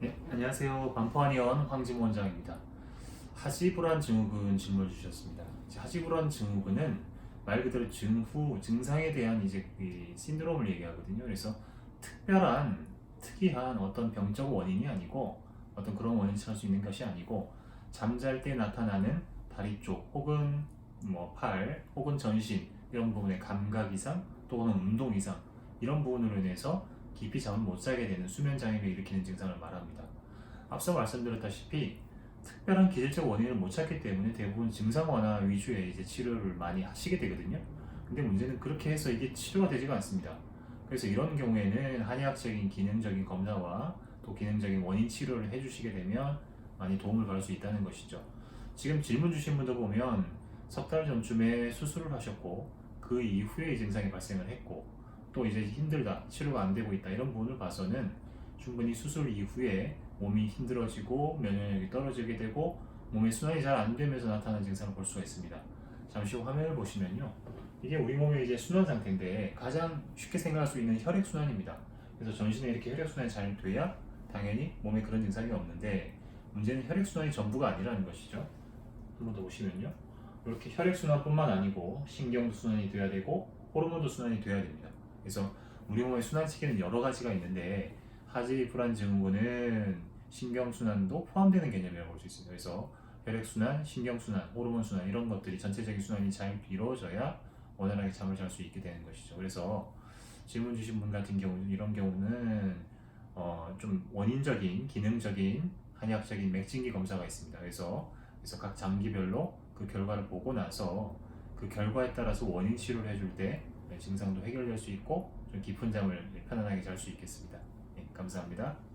네, 안녕하세요. 반포한의원 황진모 원장입니다. 하지불안 증후군 질문을 주셨습니다. 하지불안 증후군은 말 그대로 증후 증상에 대한 이제 이 신드롬을 얘기하거든요. 그래서 특별한 특이한 어떤 병적 원인이 아니고 어떤 그런 원인 찾을 수 있는 것이 아니고 잠잘 때 나타나는 다리 쪽 혹은 뭐 팔 혹은 전신 이런 부분의 감각 이상 또는 운동 이상 이런 부분으로 인해서 깊이 잠을 못 자게 되는 수면 장애를 일으키는 증상을 말합니다. 앞서 말씀드렸다시피 특별한 기질적 원인을 못 찾기 때문에 대부분 증상 완화 위주의 이제 치료를 많이 하시게 되거든요. 근데 문제는 그렇게 해서 이게 치료가 되지가 않습니다. 그래서 이런 경우에는 한의학적인 기능적인 검사와 또 기능적인 원인 치료를 해주시게 되면 많이 도움을 받을 수 있다는 것이죠. 지금 질문 주신 분도 보면 석 달 전쯤에 수술을 하셨고 그 이후에 이 증상이 발생을 했고 또 이제 힘들다 치료가 안 되고 있다 이런 부분을 봐서는 충분히 수술 이후에 몸이 힘들어지고 면역력이 떨어지게 되고 몸의 순환이 잘 안 되면서 나타나는 증상을 볼 수가 있습니다. 잠시 후 화면을 보시면요. 이게 우리 몸의 이제 순환 상태인데 가장 쉽게 생각할 수 있는 혈액 순환입니다. 그래서 전신에 이렇게 혈액 순환이 잘 돼야 당연히 몸에 그런 증상이 없는데 문제는 혈액 순환이 전부가 아니라는 것이죠. 한 번 더 보시면요. 이렇게 혈액 순환뿐만 아니고 신경도 순환이 돼야 되고 호르몬도 순환이 돼야 됩니다. 그래서 우리 몸의 순환체계는 여러 가지가 있는데 하지 불안 증후군은 신경 순환도 포함되는 개념이라고 볼 수 있습니다. 그래서 혈액 순환, 신경 순환, 호르몬 순환 이런 것들이 전체적인 순환이 잘 이루어져야 원활하게 잠을 잘 수 있게 되는 것이죠. 그래서 질문 주신 분 같은 경우는 이런 경우는 어, 좀 원인적인, 기능적인 한의학적인 맥진기 검사가 있습니다. 그래서 그래서 각 장기별로 그 결과를 보고 나서 그 결과에 따라서 원인 치료를 해줄 때 증상도 해결될 수 있고 좀 깊은 잠을 편안하게 잘 수 있겠습니다. 네, 감사합니다.